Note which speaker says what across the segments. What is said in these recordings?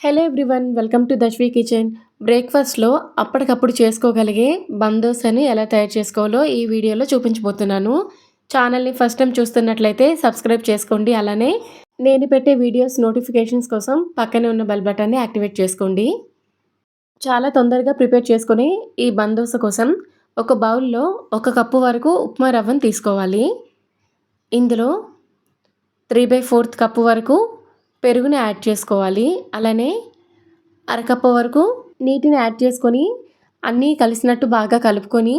Speaker 1: Hello everyone welcome to Dashvi kitchen. బ్రేక్ఫాస్ట్లో అప్పటికప్పుడు చేసుకోగలిగే బందోస్ని ఎలా తయారు చేసుకోవాలో ఈ వీడియోలో చూపించబోతున్నాను. ఛానల్ని ఫస్ట్ టైం చూస్తున్నట్లయితే సబ్స్క్రైబ్ చేసుకోండి అలానే నేను పెట్టే వీడియోస్ నోటిఫికేషన్స్ కోసం పక్కనే ఉన్న బెల్ బటన్ని యాక్టివేట్ చేసుకోండి. చాలా తొందరగా ప్రిపేర్ చేసుకుని ఈ బందోస కోసం ఒక బౌల్లో ఒక కప్పు వరకు ఉప్మా రవ్వను తీసుకోవాలి. ఇందులో త్రీ బై ఫోర్త్ కప్పు వరకు పెరుగుని యాడ్ చేసుకోవాలి. అలానే అరకప్పు వరకు నీటిని యాడ్ చేసుకొని అన్నీ కలిసినట్టు బాగా కలుపుకొని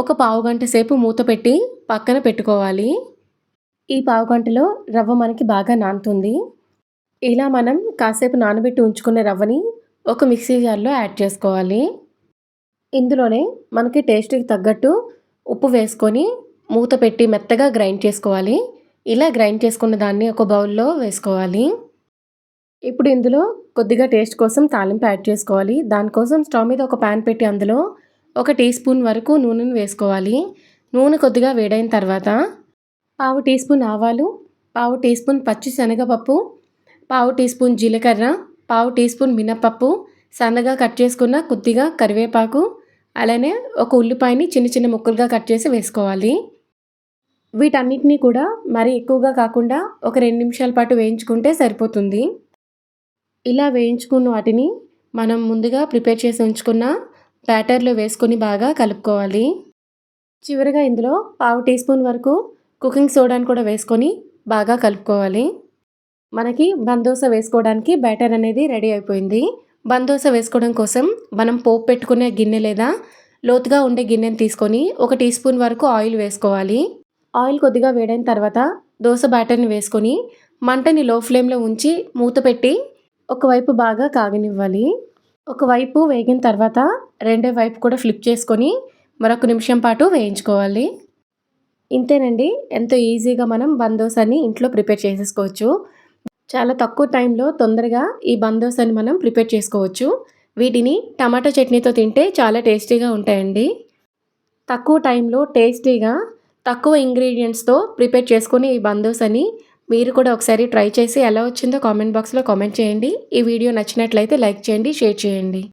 Speaker 1: ఒక పావు గంట సేపు మూత పెట్టి పక్కన పెట్టుకోవాలి. ఈ పావు గంటలో రవ్వ మనకి బాగా నానుతుంది. ఇలా మనం కాసేపు నానబెట్టి ఉంచుకున్న రవ్వని ఒక మిక్సీ జార్లో యాడ్ చేసుకోవాలి. ఇందులోనే మనకి టేస్ట్కి తగ్గట్టు ఉప్పు వేసుకొని మూత పెట్టి మెత్తగా గ్రైండ్ చేసుకోవాలి. ఇలా గ్రైండ్ చేసుకున్న దాన్ని ఒక బౌల్లో వేసుకోవాలి. ఇప్పుడు ఇందులో కొద్దిగా టేస్ట్ కోసం తాలింపు యాడ్ చేసుకోవాలి. దానికోసం స్టవ్ మీద ఒక ప్యాన్ పెట్టి అందులో ఒక టీ స్పూన్ వరకు నూనెను వేసుకోవాలి. నూనె కొద్దిగా వేడైన తర్వాత పావు టీ స్పూన్ ఆవాలు పావు టీ స్పూన్ పచ్చి శనగపప్పు పావు టీ స్పూన్ జీలకర్ర పావు టీ స్పూన్ మినప్పప్పు సన్నగా కట్ చేసుకున్న కొద్దిగా కరివేపాకు అలానే ఒక ఉల్లిపాయని చిన్న చిన్న ముక్కలుగా కట్ చేసి వేసుకోవాలి. వీటన్నిటినీ కూడా మరీ ఎక్కువగా కాకుండా ఒక రెండు నిమిషాల పాటు వేయించుకుంటే సరిపోతుంది. ఇలా వేయించుకున్న వాటిని మనం ముందుగా ప్రిపేర్ చేసి ఉంచుకున్న బ్యాటర్లో వేసుకొని బాగా కలుపుకోవాలి. చివరిగా ఇందులో పావు టీ స్పూన్ వరకు కుకింగ్ సోడాని కూడా వేసుకొని బాగా కలుపుకోవాలి. మనకి బందోస వేసుకోవడానికి బ్యాటర్ అనేది రెడీ అయిపోయింది. బందోస వేసుకోవడం కోసం మనం పోపు పెట్టుకునే గిన్నె లేదా లోతుగా ఉండే గిన్నెని తీసుకొని ఒక టీ స్పూన్ వరకు ఆయిల్ వేసుకోవాలి. ఆయిల్ కొద్దిగా వేడైన తర్వాత దోశ బ్యాటర్ని వేసుకొని మంటని లో ఫ్లేమ్లో ఉంచి మూత పెట్టి ఒకవైపు బాగా కాగనివ్వాలి. ఒకవైపు వేగిన తర్వాత రెండో వైపు కూడా ఫ్లిప్ చేసుకొని మరొక నిమిషం పాటు వేయించుకోవాలి. ఇంతేనండి. ఎంతో ఈజీగా మనం బందోసాని ఇంట్లో ప్రిపేర్ చేసేసుకోవచ్చు. చాలా తక్కువ టైంలో తొందరగా ఈ బందోసాని మనం ప్రిపేర్ చేసుకోవచ్చు. వీటిని టమాటా చట్నీతో తింటే చాలా టేస్టీగా ఉంటాయండి. తక్కువ టైంలో టేస్టీగా తక్కువ ఇంగ్రీడియంట్స్తో ప్రిపేర్ చేసుకుని ఈ బందోసాని మీరు కూడా ఒకసారి ట్రై చేసి ఎలా వచ్చిందో కామెంట్ బాక్స్లో కామెంట్ చేయండి. ఈ వీడియో నచ్చినట్లయితే లైక్ చేయండి షేర్ చేయండి.